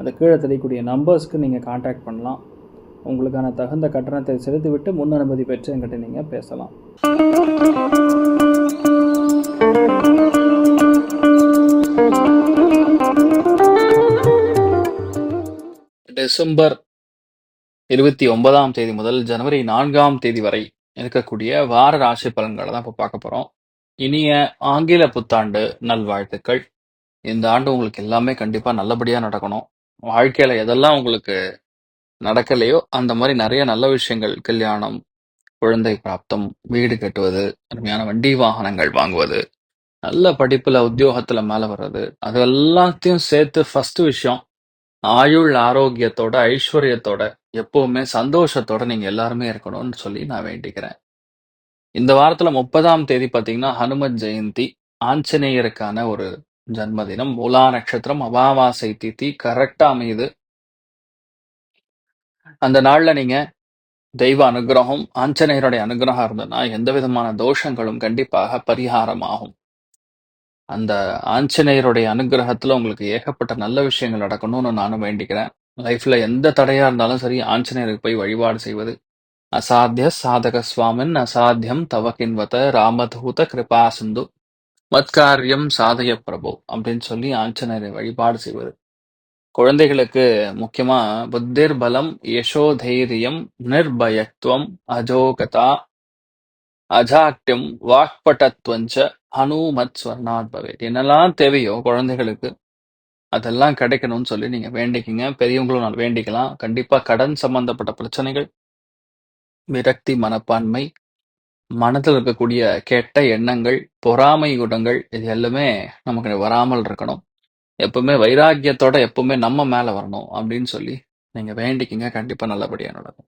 அந்த கீழே தெரியக்கூடிய நம்பர்ஸ்க்கு நீங்கள் காண்டாக்ட் பண்ணலாம். உங்களுக்கான தகுந்த கட்டணத்தை செலுத்திவிட்டு முன் அனுமதி பெற்று என்கிட்ட நீங்கள் பேசலாம். டிசம்பர் இருபத்தி ஒன்பதாம் தேதி முதல் ஜனவரி நான்காம் தேதி வரை இருக்கக்கூடிய வார ராசி பலன்களை தான் இப்போ பார்க்க போகிறோம் இனிய ஆங்கில புத்தாண்டு நல்வாழ்த்துக்கள். இந்த ஆண்டு உங்களுக்கு எல்லாமே கண்டிப்பாக நல்லபடியாக நடக்கணும். வாழ்க்கையில எதெல்லாம் உங்களுக்கு நடக்கலையோ அந்த மாதிரி நிறைய நல்ல விஷயங்கள் கல்யாணம் குழந்தை பிராப்தம் வீடு கட்டுவது அருமையான வண்டி வாகனங்கள் வாங்குவது நல்ல படிப்புல உத்தியோகத்துல மேல வர்றது அது எல்லாத்தையும் சேர்த்து ஃபர்ஸ்ட் விஷயம் ஆயுள் ஆரோக்கியத்தோட ஐஸ்வர்யத்தோட எப்பவுமே சந்தோஷத்தோட நீங்க எல்லாருமே இருக்கணும்னு சொல்லி நான் வேண்டிக்கிறேன். இந்த வாரத்துல முப்பதாம் தேதி பாத்தீங்கன்னா ஹனுமத் ஜெயந்தி ஆஞ்சநேயருக்கான ஒரு ஜன்மதினம் மூலா நட்சத்திரம் அமாவாசை தித்தி கரெக்டா அமையுது. அந்த நாள்ல நீங்க தெய்வ அனுகிரகம் ஆஞ்சநேயருடைய அனுகிரகம் இருந்ததுன்னா எந்த விதமான தோஷங்களும் கண்டிப்பாக பரிகாரமாகும். அந்த ஆஞ்சநேயருடைய அனுகிரகத்துல உங்களுக்கு ஏகப்பட்ட நல்ல விஷயங்கள் நடக்கணும்னு நானும் வேண்டிக்கிறேன். லைஃப்ல எந்த தடையா இருந்தாலும் சரி ஆஞ்சநேயருக்கு போய் வழிபாடு செய்வது அசாத்திய சாதக சுவாமின் அசாத்தியம் தவகின்வத ராமதூத கிருபா சிந்து மத்காரியம் சாதய பிரபு அப்படின்னு சொல்லி ஆஞ்சநேயரை வழிபாடு செய்வது. குழந்தைகளுக்கு முக்கியமா புத்திர் பலம் யசோதைரியம் நிர்பயத்துவம் அஜோகதா அஜாக்டியம் வாக்பட்டத்வஞ்ச ஹனுமத் ஸ்வர்ணாத் பவேத் என்னெல்லாம் தேவையோ குழந்தைகளுக்கு அதெல்லாம் கிடைக்கணும்னு சொல்லி நீங்க வேண்டிக்கிங்க. பெரியவங்களும் நான் வேண்டிக்கலாம். கண்டிப்பா கடன் சம்பந்தப்பட்ட பிரச்சனைகள் விரக்தி மனப்பான்மை மனதில் இருக்கக்கூடிய கெட்ட எண்ணங்கள் பொறாமை குணங்கள் இது எல்லாமே நமக்கு வராமல் இருக்கணும். எப்பவுமே வைராக்கியத்தோட எப்பவுமே நம்ம மேல வரணும் அப்படின்னு சொல்லி நீங்க வேண்டிக்கிங்க. கண்டிப்பா நல்லபடியா நடக்கும்.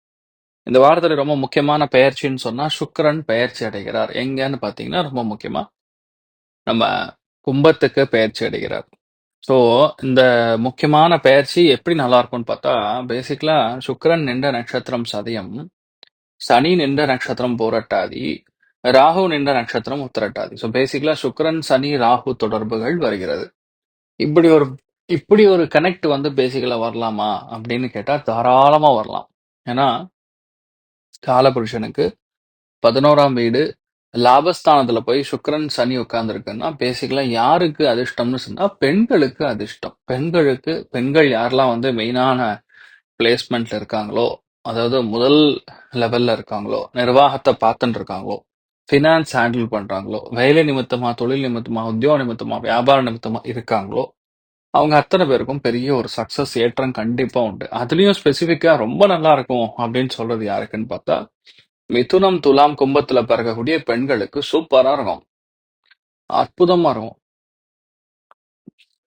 இந்த வாரத்துல ரொம்ப முக்கியமான பெயர்ச்சின்னு சொன்னா சுக்கிரன் பெயர்ச்சி அடைகிறார். எங்கன்னு பாத்தீங்கன்னா ரொம்ப முக்கியமா நம்ம கும்பத்துக்கு பெயர்ச்சி அடைகிறார். ஸோ இந்த முக்கியமான பெயர்ச்சி எப்படி நல்லா இருக்கும்னு பார்த்தா பேசிக்கலா சுக்கிரன் நின்ற நட்சத்திரம் சதயம் சனி நின்ற நட்சத்திரம் போரட்டாதி ராகு நின்ற நட்சத்திரம் உத்திரட்டாதி. ஸோ பேசிக்கலா சுக்கரன் சனி ராகு தொடர்புகள் வருகிறது. இப்படி ஒரு இப்படி ஒரு கனெக்ட் வந்து பேசிக்கலா வரலாமா அப்படின்னு கேட்டா தாராளமா வரலாம். ஏன்னா காலபுருஷனுக்கு பதினோராம் வீடு லாபஸ்தானத்துல போய் சுக்கரன் சனி உட்கார்ந்துருக்குன்னா பேசிக்கலா யாருக்கு அதிர்ஷ்டம்னு சொன்னா பெண்களுக்கு அதிர்ஷ்டம். பெண்களுக்கு பெண்கள் யாரெல்லாம் வந்து மெயினான பிளேஸ்மெண்ட்ல இருக்காங்களோ அதாவது முதல் லெவல்ல இருக்காங்களோ நிர்வாகத்தை பார்த்துட்டு இருக்காங்களோ ஃபினான்ஸ் ஹேண்டில் பண்றாங்களோ வேலை நிமித்தமா தொழில் நிமித்தமா உத்தியோக நிமித்தமா வியாபார நிமித்தமா இருக்காங்களோ அவங்க அத்தனை பேருக்கும் பெரிய ஒரு சக்சஸ் ஏற்றம் கண்டிப்பா உண்டு. அதுலயும் ஸ்பெசிபிக்கா ரொம்ப நல்லா இருக்கும் அப்படின்னு சொல்றது யாருக்குன்னு பார்த்தா மிதுனம் துலாம் கும்பத்துல பிறக்கக்கூடிய பெண்களுக்கு சூப்பரா இருக்கும். அற்புதமா இருக்கும்.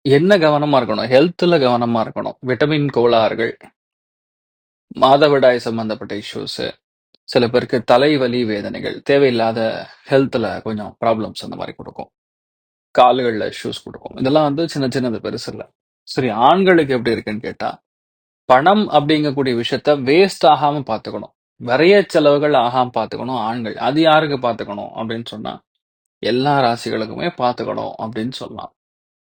என்ன கவனமா இருக்கணும்? ஹெல்த்ல கவனமா இருக்கணும். விட்டமின் கோளாறுகள் மாதவிடாய் சம்பந்தப்பட்ட இஷ்யூஸ் சில பேருக்கு தலைவலி வேதனைகள் தேவையில்லாத ஹெல்த்தில் கொஞ்சம் ப்ராப்ளம்ஸ் அந்த மாதிரி கொடுக்கும். கால்களில் இஷ்யூஸ் கொடுக்கும். இதெல்லாம் வந்து சின்ன சின்னது பெருசு இல்லை. சரி ஆண்களுக்கு எப்படி இருக்குன்னு கேட்டால் பணம் அப்படிங்கக்கூடிய விஷயத்த வேஸ்ட் ஆகாமல் பார்த்துக்கணும். விரைய செலவுகள் ஆகாமல் பார்த்துக்கணும் ஆண்கள். அது யாருக்கு பார்த்துக்கணும் அப்படின்னு சொன்னால் எல்லா ராசிகளுக்குமே பார்த்துக்கணும் அப்படின்னு சொல்லலாம்.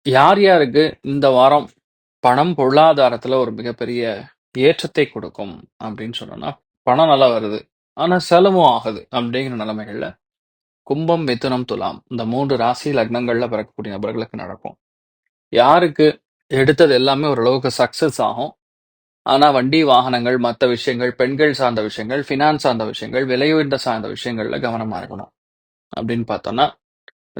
யார் யாருக்கு இந்த வாரம் பணம் பொருளாதாரத்தில் ஒரு மிகப்பெரிய ஏற்றத்தை கொடுக்கும் அப்படின்னு சொன்னோம்னா பணம் நல்லா வருது. ஆனா செலவும் ஆகுது அப்படிங்கிற நிலைமைகள்ல கும்பம் மிதுனம் துலாம் இந்த மூன்று ராசி லக்னங்கள்ல பிறக்கக்கூடிய நபர்களுக்கு நடக்கும். யாருக்கு எடுத்தது எல்லாமே ஓரளவுக்கு சக்சஸ் ஆகும். ஆனா வண்டி வாகனங்கள் மற்ற விஷயங்கள் பெண்கள் சார்ந்த விஷயங்கள் ஃபினான்ஸ் சார்ந்த விஷயங்கள் விலையுயர்ந்த சார்ந்த விஷயங்கள்ல கவனமா இருக்கணும். அப்படின்னு பார்த்தோம்னா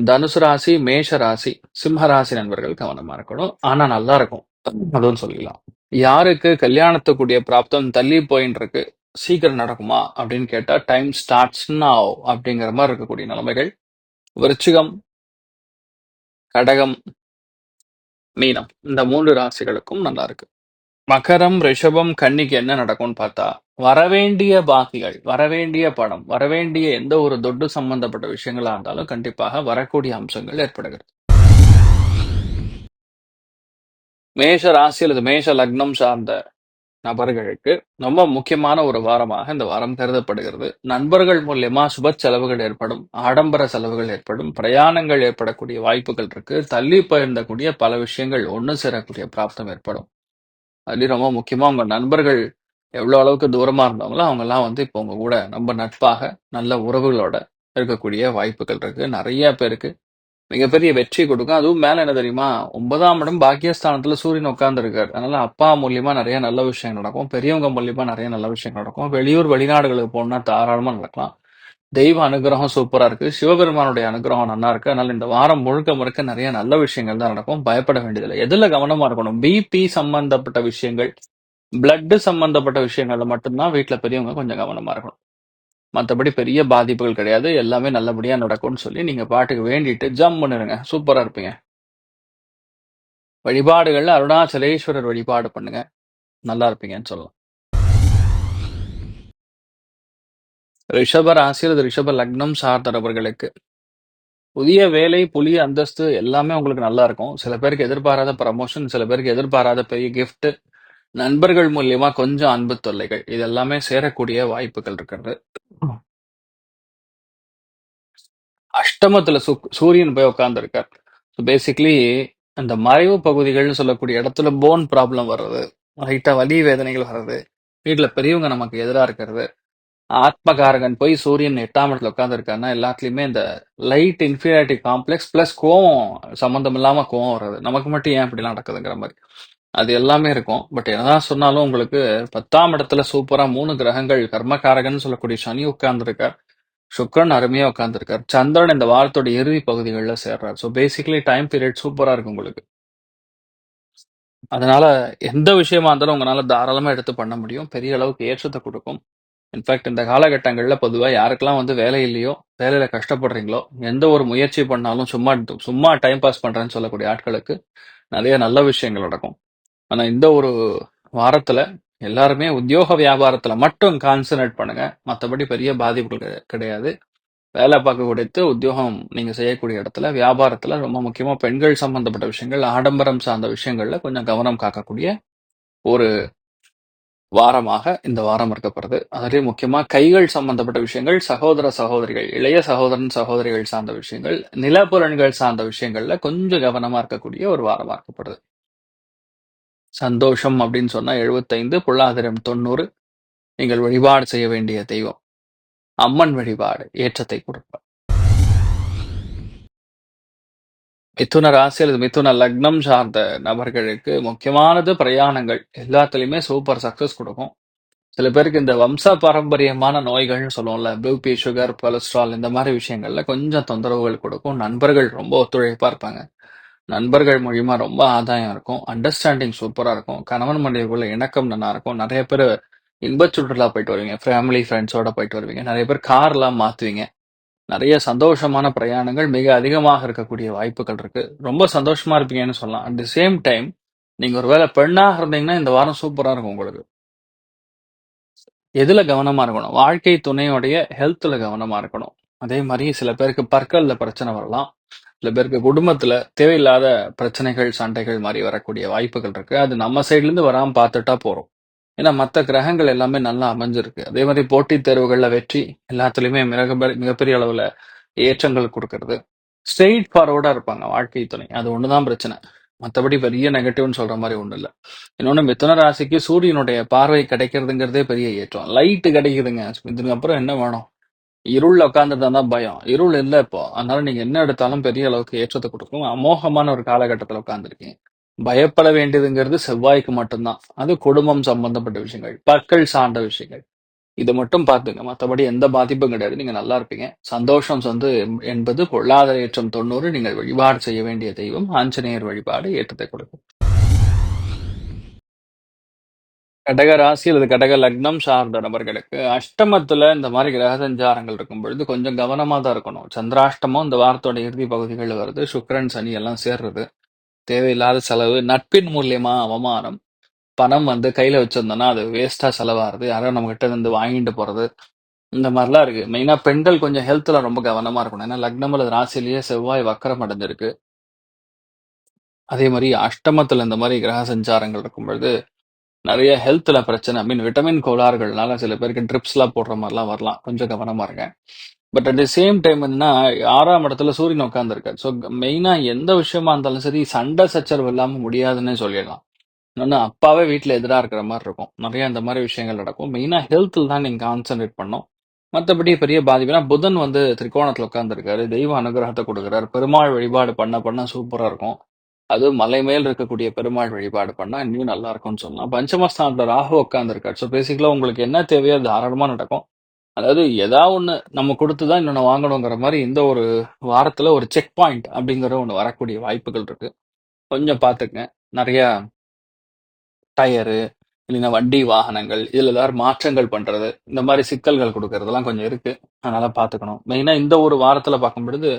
தனுசு ராசி மேஷ ராசி சிம்ம ராசி நண்பர்கள் கவனமா இருக்கணும். ஆனா நல்லா இருக்கும். அதுவும் சொல்லிடலாம். யாருக்கு கல்யாணத்துக்குரிய பிராப்தம் தள்ளி போயின்னு இருக்கு சீக்கிரம் நடக்குமா அப்படின்னு கேட்டா டைம் ஸ்டார்ட்ஸ் நாவ் அப்படிங்கிற மாதிரி இருக்கக்கூடிய நிலைமைகள். விருச்சிகம் கடகம் மீனம். இந்த மூன்று ராசிகளுக்கும் நல்லா இருக்கு. மகரம் ரிஷபம் கன்னிக்கு என்ன நடக்கும்னு பார்த்தா வரவேண்டிய பாக்கிகள் வரவேண்டிய படம் வரவேண்டிய எந்த ஒரு தொட்டு சம்பந்தப்பட்ட விஷயங்களா இருந்தாலும் கண்டிப்பாக வரக்கூடிய அம்சங்கள் ஏற்படுகிறது. மேஷ ராசி அல்லது மேஷ லக்னம் சார்ந்த நபர்களுக்கு ரொம்ப முக்கியமான ஒரு வாரமாக இந்த வாரம் கருதப்படுகிறது. நண்பர்கள் மூலியமா சுப செலவுகள் ஏற்படும் ஆடம்பர செலவுகள் ஏற்படும் பிரயாணங்கள் ஏற்படக்கூடிய வாய்ப்புகள் இருக்கு. தள்ளி பயிர்ந்தக்கூடிய பல விஷயங்கள் ஒன்று சேரக்கூடிய பிராப்தம் ஏற்படும். அதுலயும் ரொம்ப முக்கியமா உங்க நண்பர்கள் எவ்வளவு அளவுக்கு தூரமா இருந்தவங்களோ அவங்க எல்லாம் வந்து இப்போ உங்க கூட ரொம்ப நட்பாக நல்ல உறவுகளோட இருக்கக்கூடிய வாய்ப்புகள் இருக்கு. நிறைய பேருக்கு மிகப்பெரிய வெற்றி கொடுக்கும். அதுவும் மேல என்ன தெரியுமா? ஒன்பதாம் இடம் பாக்கியஸ்தானத்துல சூரியன் உட்கார்ந்து இருக்காரு அதனால அப்பா மூலியமா நிறைய நல்ல விஷயம் நடக்கும். பெரியவங்க மூலியமா நிறைய நல்ல விஷயம் நடக்கும். வெளியூர் வெளிநாடுகளுக்கு போனா தாராளமா நடக்கலாம். தெய்வ அனுகிரகம் சூப்பரா இருக்கு. சிவபெருமானுடைய அனுகிரகம் நல்லா இருக்கு. அதனால இந்த வாரம் முழுக்க முழுக்க நிறைய நல்ல விஷயங்கள் தான் நடக்கும். பயப்பட வேண்டியதில்லை. எதுல கவனமா இருக்கணும்? பிபி சம்பந்தப்பட்ட விஷயங்கள் பிளட் சம்பந்தப்பட்ட விஷயங்கள்ல மட்டும்தான் வீட்டுல பெரியவங்க கொஞ்சம் கவனமா இருக்கணும். மற்றபடி பெரிய பாதிப்புகள் கிடையாது. எல்லாமே நல்லபடியா நடக்கும்னு சொல்லி நீங்க பாட்டுக்கு வேண்டிட்டு ஜம் பண்ணிருங்க சூப்பராக இருப்பீங்க. வழிபாடுகள்ல அருணாச்சலேஸ்வரர் வழிபாடு பண்ணுங்க. நல்லா இருப்பீங்கன்னு சொல்லலாம். ரிஷப ராசியில் அல்லது ரிஷப லக்னம் சார்ந்தவர்களுக்கு புதிய வேலை புதிய அந்தஸ்து எல்லாமே உங்களுக்கு நல்லா இருக்கும். சில பேருக்கு எதிர்பாராத ப்ரமோஷன் சில பேருக்கு எதிர்பாராத பெரிய கிஃப்ட் நண்பர்கள் மூலியமா கொஞ்சம் அன்பு தொல்லைகள் இது எல்லாமே சேரக்கூடிய வாய்ப்புகள் இருக்கிறது. அஷ்டமத்துல சு சூரியன் போய் உட்கார்ந்துருக்கார் பேசிக்கலி அந்த மறைவு பகுதிகள்னு சொல்லக்கூடிய இடத்துல போன் ப்ராப்ளம் வர்றது ரைட்டா வலி வேதனைகள் வர்றது வீட்டுல பெரியவங்க நமக்கு எதிரா இருக்கிறது. ஆத்மகாரகன் போய் சூரியன் எட்டாம் இடத்துல உட்காந்துருக்காருன்னா எல்லாத்துலயுமே இந்த லைட் இன்ஃபீரியாரிட்டி காம்ப்ளெக்ஸ் பிளஸ் கோவம் சம்மந்தம் இல்லாம கோவம் வர்றது. நமக்கு மட்டும் ஏன் இப்படிலாம் நடக்குதுங்கிற மாதிரி. அது எல்லாமே இருக்கும். பட் என்னதான் சொன்னாலும் உங்களுக்கு பத்தாம் இடத்துல சூப்பரா மூணு கிரகங்கள் கர்மகாரகன் சொல்லக்கூடிய சனி உட்கார்ந்துருக்கார். சுக்கிரன் அருமையா உட்கார்ந்துருக்கார். சந்திரன் இந்த வாரத்தோட இறுதி பகுதிகளில் சேர்றார். ஸோ பேசிக்கலி டைம் பீரியட் சூப்பரா இருக்கு உங்களுக்கு. அதனால எந்த விஷயமா இருந்தாலும் உங்களால தாராளமா எடுத்து பண்ண முடியும். பெரிய அளவுக்கு ஏற்றத்தை கொடுக்கும். இன்ஃபேக்ட் இந்த காலகட்டங்களில் பொதுவாக யாருக்கெல்லாம் வந்து வேலை இல்லையோ வேலையில கஷ்டப்படுறீங்களோ எந்த ஒரு முயற்சி பண்ணாலும் சும்மா சும்மா டைம் பாஸ் பண்றேன்னு சொல்லக்கூடிய ஆட்களுக்கு நிறைய நல்ல விஷயங்கள் நடக்கும். ஆனா இந்த ஒரு வாரத்துல எல்லாருமே உத்தியோக வியாபாரத்துல மட்டும் கான்சன்ட்ரேட் பண்ணுங்க. மற்றபடி பெரிய பாதிப்புகள் கிடை- கிடையாது. வேலை பார்க்கக்கூடிய உத்தியோகம் நீங்க செய்யக்கூடிய இடத்துல வியாபாரத்துல ரொம்ப முக்கியமா பெண்கள் சம்பந்தப்பட்ட விஷயங்கள் ஆடம்பரம் சார்ந்த விஷயங்கள்ல கொஞ்சம் கவனம் காக்கக்கூடிய ஒரு வாரமாக இந்த வாரம் இருக்கப்படுது அதுலேயும் முக்கியமா கைகள் சம்பந்தப்பட்ட விஷயங்கள் சகோதர சகோதரிகள் இளைய சகோதரன் சகோதரிகள் சார்ந்த விஷயங்கள் நிலப்புலன்கள் சார்ந்த விஷயங்கள்ல கொஞ்சம் கவனமா இருக்கக்கூடிய ஒரு வாரமா இருக்கப்படுது சந்தோஷம் அப்படின்னு சொன்னா எழுபத்தைந்து பொருளாதாரம் தொண்ணூறு. நீங்கள் வழிபாடு செய்ய வேண்டிய தெய்வம். அம்மன் வழிபாடு ஏற்றத்தை கொடுப்பார் மிதுன ராசி அல்லது மிதுன லக்னம் சார்ந்த நபர்களுக்கு முக்கியமானது பிரயாணங்கள். எல்லாத்துலயுமே சூப்பர் சக்ஸஸ் கொடுக்கும். சில பேருக்கு இந்த வம்ச பாரம்பரியமான நோய்கள்னு சொல்லுவோம்ல பிபி சுகர் கொலஸ்ட்ரால் இந்த மாதிரி விஷயங்கள்ல கொஞ்சம் தொந்தரவுகள் கொடுக்கும். நண்பர்கள் ரொம்ப ஒத்துழைப்பா இருப்பாங்க. நண்பர்கள் மூலியமா ரொம்ப ஆதாயம் இருக்கும். அண்டர்ஸ்டாண்டிங் சூப்பரா இருக்கும். கணவன் மனைவிக்குள்ள இணக்கம் நல்லா இருக்கும். நிறைய பேர் இன்பச் சுற்றுலா போயிட்டு வருவீங்க. ஃபேமிலி ஃப்ரெண்ட்ஸோட போயிட்டு வருவீங்க. நிறைய பேர் கார்லாம் மாத்துவீங்க. நிறைய சந்தோஷமான பிரயாணங்கள் மிக அதிகமாக இருக்கக்கூடிய வாய்ப்புகள் இருக்கு. ரொம்ப சந்தோஷமா இருப்பீங்கன்னு சொல்லலாம். அட் தி சேம் டைம் நீங்க ஒருவேளை பெண்ணாக இருந்தீங்கன்னா இந்த வாரம் சூப்பரா இருக்கும் உங்களுக்கு. எதுல கவனமா இருக்கணும்? வாழ்க்கை துணையோடைய ஹெல்த்ல கவனமா இருக்கணும். அதே மாதிரி சில பேருக்கு பற்கல்ல பிரச்சனை வரலாம். சில பேருக்கு குடும்பத்துல தேவையில்லாத பிரச்சனைகள் சண்டைகள் மாதிரி வரக்கூடிய வாய்ப்புகள் இருக்கு. அது நம்ம சைட்ல இருந்து வராம பார்த்துட்டா போறோம். ஏன்னா மற்ற கிரகங்கள் எல்லாமே நல்லா அமைஞ்சிருக்கு. அதே மாதிரி போட்டித் தேர்வுகள்ல வெற்றி எல்லாத்துலயுமே மிக மிகப்பெரிய அளவுல ஏற்றங்கள் கொடுக்கறது. ஸ்ட்ரெயிட் ஃபார்வர்டா இருப்பாங்க வாழ்க்கை துணை. அது ஒண்ணுதான் பிரச்சனை. மற்றபடி பெரிய நெகட்டிவ்னு சொல்ற மாதிரி ஒண்ணும் இல்லை இன்னொன்னு மிதுன ராசிக்கு சூரியனுடைய பார்வை கிடைக்கிறதுங்கிறதே பெரிய ஏற்றம். லைட் கிடைக்குதுங்க. இதுக்கு அப்புறம் என்ன வேணும்? இருள்ல உட்காந்துட்டு தான் பயம். இருள் இல்ல இப்போ. அதனால நீங்க என்ன எடுத்தாலும் பெரிய அளவுக்கு ஏற்றத்தை கொடுக்கும். அமோகமான ஒரு காலகட்டத்தில் உட்காந்துருக்கீங்க பயப்பட வேண்டியதுங்கிறது செவ்வாய்க்கு மட்டும்தான். அது குடும்பம் சம்பந்தப்பட்ட விஷயங்கள் பற்கள் சார்ந்த விஷயங்கள். இதை மட்டும் பார்த்துங்க. மற்றபடி எந்த பாதிப்பும் கிடையாது. நீங்க நல்லா இருப்பீங்க. சந்தோஷம் வந்து என்பது பொருளாதார ஏற்றம் தொண்ணூறு. நீங்கள் வழிபாடு செய்ய வேண்டிய தெய்வம் ஆஞ்சநேயர் வழிபாடு ஏற்றத்தை கொடுக்கும். கடக ராசி அல்லது கடக லக்னம் சார்ந்த நபர்களுக்கு அஷ்டமத்துல இந்த மாதிரி கிரக சஞ்சாரங்கள் இருக்கும் பொழுது கொஞ்சம் கவனமா தான் இருக்கணும் சந்திராஷ்டமம் இந்த வாரத்தோட இறுதி பகுதிகளில் வருது சுக்கரன் சனி எல்லாம் சேர்றது தேவையில்லாத செலவு, நட்பின் மூலியமா அவமானம், பணம் வந்து கையில வச்சிருந்தோம்னா, அது வேஸ்டா செலவாகுறது. யாரோ நம்மகிட்ட இருந்து வாங்கிட்டு போறது. இந்த மாதிரிலாம் இருக்கு. மெயினா பெண்கள் கொஞ்சம் ஹெல்த்ல ரொம்ப கவனமா இருக்கணும். ஏன்னா லக்னம் அல்லது ராசிலேயே செவ்வாய் வக்கரம் அடைஞ்சிருக்கு. அதே மாதிரி அஷ்டமத்துல இந்த மாதிரி கிரக சஞ்சாரங்கள் இருக்கும் பொழுது, நிறைய ஹெல்த்ல பிரச்சனை. ஐ மீன் விட்டமின் கோளாறுகள்னால சில பேருக்கு ட்ரிப்ஸ்லாம் போடுற மாதிரிலாம் வரலாம். கொஞ்சம் கவனமா இருங்க. But at the same time என்னன்னா, ஆறாம் இடத்துல சூரியன் உட்காந்துருக்காரு ஸோ மெயினா எந்த விஷயமா இருந்தாலும் சரி, சண்டை சச்சரவு இல்லாம முடியாதுன்னே சொல்லிடலாம். இன்னொன்னு அப்பாவே வீட்டில் எதிரா இருக்கிற மாதிரி இருக்கும். நிறைய இந்த மாதிரி விஷயங்கள் நடக்கும். மெயினா ஹெல்த்ல தான் நீங்க கான்சென்ட்ரேட் பண்ணோம் மற்றபடி பெரிய பாதிப்புனா புதன் வந்து திரிகோணத்துல உட்காந்துருக்காரு தெய்வ அனுகிரகத்தை கொடுக்குறாரு பெருமாள் வழிபாடு பண்ண பண்ண சூப்பரா இருக்கும். அதுவும் மலை மேல் இருக்கக்கூடிய பெருமாள் வழிபாடு பண்ணா இன்னும் நல்லா இருக்கும்னு சொல்லலாம். பஞ்சமஸ்தானத்துல ராகு உட்காந்துருக்காரு ஸோ பேசிக்கலா உங்களுக்கு என்ன தேவையோ அது தாராளமா நடக்கும். அதாவது எதா ஒண்ணு நம்ம கொடுத்து தான் இன்னொன்னு வாங்கணுங்கிற மாதிரி இந்த ஒரு வாரத்துல ஒரு செக் பாயிண்ட் அப்படிங்கிற ஒண்ணு வரக்கூடிய வாய்ப்புகள் இருக்கு. கொஞ்சம் பார்த்துக்கங்க. நிறையா டயரு, இல்லைன்னா வண்டி வாகனங்கள், இதுல ஏதாவது மாற்றங்கள் பண்றது, இந்த மாதிரி சிக்கல்கள் கொடுக்கறதெல்லாம் கொஞ்சம் இருக்கு. அதனால பார்த்துக்கணும். மெயினா இந்த ஒரு வாரத்துல பார்க்கும்பொழுது,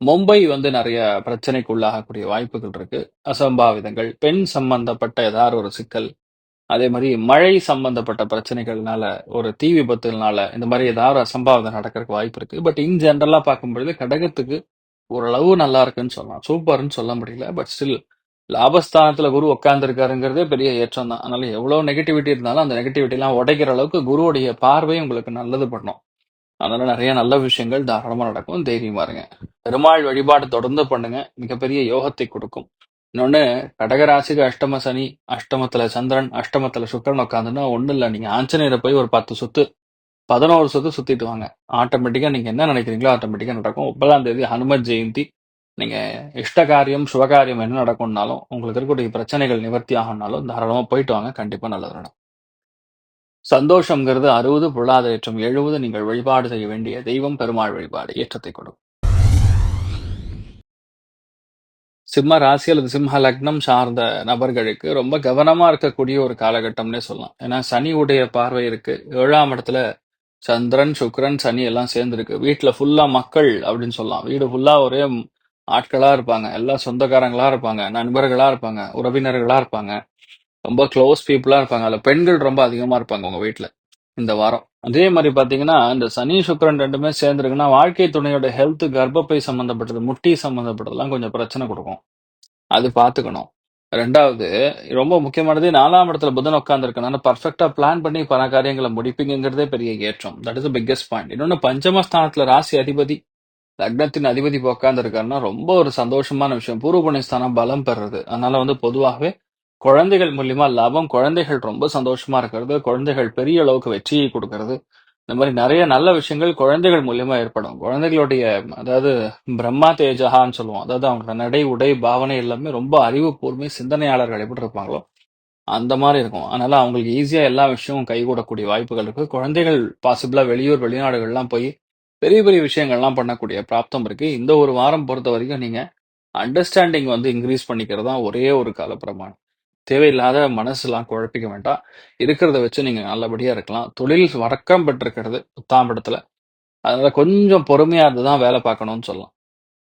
மும்பை வந்து நிறைய பிரச்சனைக்கு உள்ளாகக்கூடிய வாய்ப்புகள் இருக்கு. அசம்பாவிதங்கள், பெண் சம்பந்தப்பட்ட ஏதாவது ஒரு சிக்கல், அதே மாதிரி மழை சம்பந்தப்பட்ட பிரச்சனைகள்னால, ஒரு தீ விபத்துனால, இந்த மாதிரி ஏதாவது அசம்பாவிதம் நடக்கிறதுக்கு வாய்ப்பு இருக்கு. பட் இன் ஜென்ரலா பார்க்கும்பொழுது கடகத்துக்கு ஓரளவு நல்லா இருக்குன்னு சொல்லலாம். சூப்பர்னு சொல்ல முடியல. பட் ஸ்டில் லாபஸ்தானத்துல குரு உட்கார்ந்துருக்காருங்கிறதே பெரிய ஏற்றம் தான். அதனால எவ்வளவு நெகட்டிவிட்டி இருந்தாலும், அந்த நெகட்டிவிட்டிலாம் உடைக்கிற அளவுக்கு குருவுடைய பார்வை உங்களுக்கு நல்லது பண்ணும். அதனால நிறைய நல்ல விஷயங்கள் தாராளமா நடக்கும். தைரியமா இருங்க. பெருமாள் வழிபாடு தொடர்ந்து பண்ணுங்க. மிகப்பெரிய யோகத்தை கொடுக்கும் இன்னொன்னு கடகராசிக்கு அஷ்டம சனி, அஷ்டமத்துல சந்திரன், அஷ்டமத்துல சுக்கிரன் உட்காந்துன்னா ஒண்ணும் இல்லை நீங்க ஆஞ்சநேயரை போய் ஒரு 10 சுத்து, 11 சுத்து சுத்திட்டு வாங்க. ஆட்டோமேட்டிக்கா நீங்க என்ன நினைக்கிறீங்களோ ஆட்டோமேட்டிக்கா நடக்கும். 30ஆம் தேதி ஹனுமத் ஜெயந்தி. நீங்க இஷ்ட காரியம், சுபகாரியம் என்ன நடக்கும்னாலும், உங்களுக்கு இருக்கக்கூடிய பிரச்சனைகள் நிவர்த்தி ஆகணும்னாலும் தாராளமா போயிட்டு வாங்க. கண்டிப்பா நல்லது நடக்கும். சந்தோஷம்ங்கிறது 60, பொருளாதார ஏற்றம் 70. நீங்கள் வழிபாடு செய்ய வேண்டிய தெய்வம் பெருமாள் வழிபாடு ஏற்றத்தை கொடுக்கும். சிம்ம ராசி அல்லது சிம்ம லக்னம் சார்ந்த நபர்களுக்கு ரொம்ப கவனமா இருக்கக்கூடிய ஒரு காலகட்டம்னே சொல்லலாம். ஏன்னா சனி உடைய பார்வை இருக்கு. ஏழாம் இடத்துல சந்திரன், சுக்ரன் சனி எல்லாம் சேர்ந்துருக்கு வீட்டில் ஃபுல்லா மக்கள் அப்படின்னு சொல்லலாம். வீடு ஃபுல்லா ஒரே ஆட்களா இருப்பாங்க. எல்லாம் சொந்தக்காரங்களா இருப்பாங்க. நண்பர்களா இருப்பாங்க. உறவினர்களா இருப்பாங்க. ரொம்ப க்ளோஸ் பீப்புளா இருப்பாங்க. அதுல பெண்கள் ரொம்ப அதிகமா இருப்பாங்க உங்க வீட்ல. இந்த வாரம். அதே மாரி பார்த்தீங்கன்னா, இந்த சனி, சுக்கிரன் 2மே சேர்ந்திருக்குன்னா, வாழ்க்கை துணையோட ஹெல்த், கர்ப்பப்பை சம்பந்தப்பட்டது, முட்டி சம்பந்தப்பட்டதெல்லாம் கொஞ்சம் பிரச்சனை குடுக்கும். அது பார்த்துக்கணும். 2வது ரொம்ப முக்கியமானது 4ஆம் இடத்துல புதன் உட்கார்ந்திருக்கனால, பெர்ஃபெக்ட்டா பிளான் பண்ணி பல காரியங்கள முடிப்பீங்கங்கிறதே பெரிய ஏற்றம். That is the biggest point. இன்னொன்னு பஞ்சமஸ்தானத்துல ராசி அதிபதி, லக்னத்தின் அதிபதி இப்ப உட்கார்ந்திருக்காருன்னா, ரொம்ப ஒரு சந்தோஷமான விஷயம். பூர்வ புண்ணியஸ்தானம் பலம் பெறுறது. அதனால வந்து பொதுவாகவே குழந்தைகள் மூலியமா லாபம், குழந்தைகள் ரொம்ப சந்தோஷமா இருக்கிறது, குழந்தைகள் பெரிய அளவுக்கு வெற்றியை கொடுக்கறது இந்த மாரி நெறைய நல்ல விஷயங்கள் குழந்தைகள் மூலியமா ஏற்படும். குழந்தைகளுடைய அதாவது பிரம்மா தேஜகான்னு சொல்லுவோம். அதாவது அவங்களோட நடை, உடை, பாவனை எல்லாமே ரொம்ப அறிவுக்கூர்மை, சிந்தனையாளர்கள் எப்படி இருப்பாங்களோ, அந்த மாரி இருக்கும். அதனால அவங்களுக்கு ஈஸியா எல்லா விஷயமும் கைகூடக்கூடிய வாய்ப்புகள் இருக்கு. குழந்தைகள் பாசிபிளா வெளியூர், வெளிநாடுகள்லாம் போய் பெரிய பெரிய விஷயங்கள்லாம் பண்ணக்கூடிய பிராப்தம் இருக்கு. இந்த ஒரு வாரம் பொறுத்தவரைக்கும் நீங்க அண்டர்ஸ்டாண்டிங் வந்து இன்க்ரீஸ் பண்ணிக்கிறது தான் ஒரே ஒரு காலப்பிரமாணம். தேவையில்லாத மனசுலாம் குழப்பிக்க வேண்டாம். இருக்கிறத வச்சு நீங்க நல்லபடியா இருக்கலாம். தொழில் வழக்கம் பெற்றிருக்கிறது 10ஆம் இடத்துல. அதனால கொஞ்சம் பொறுமையா இருந்து தான் வேலை பார்க்கணும்னு சொல்லலாம்.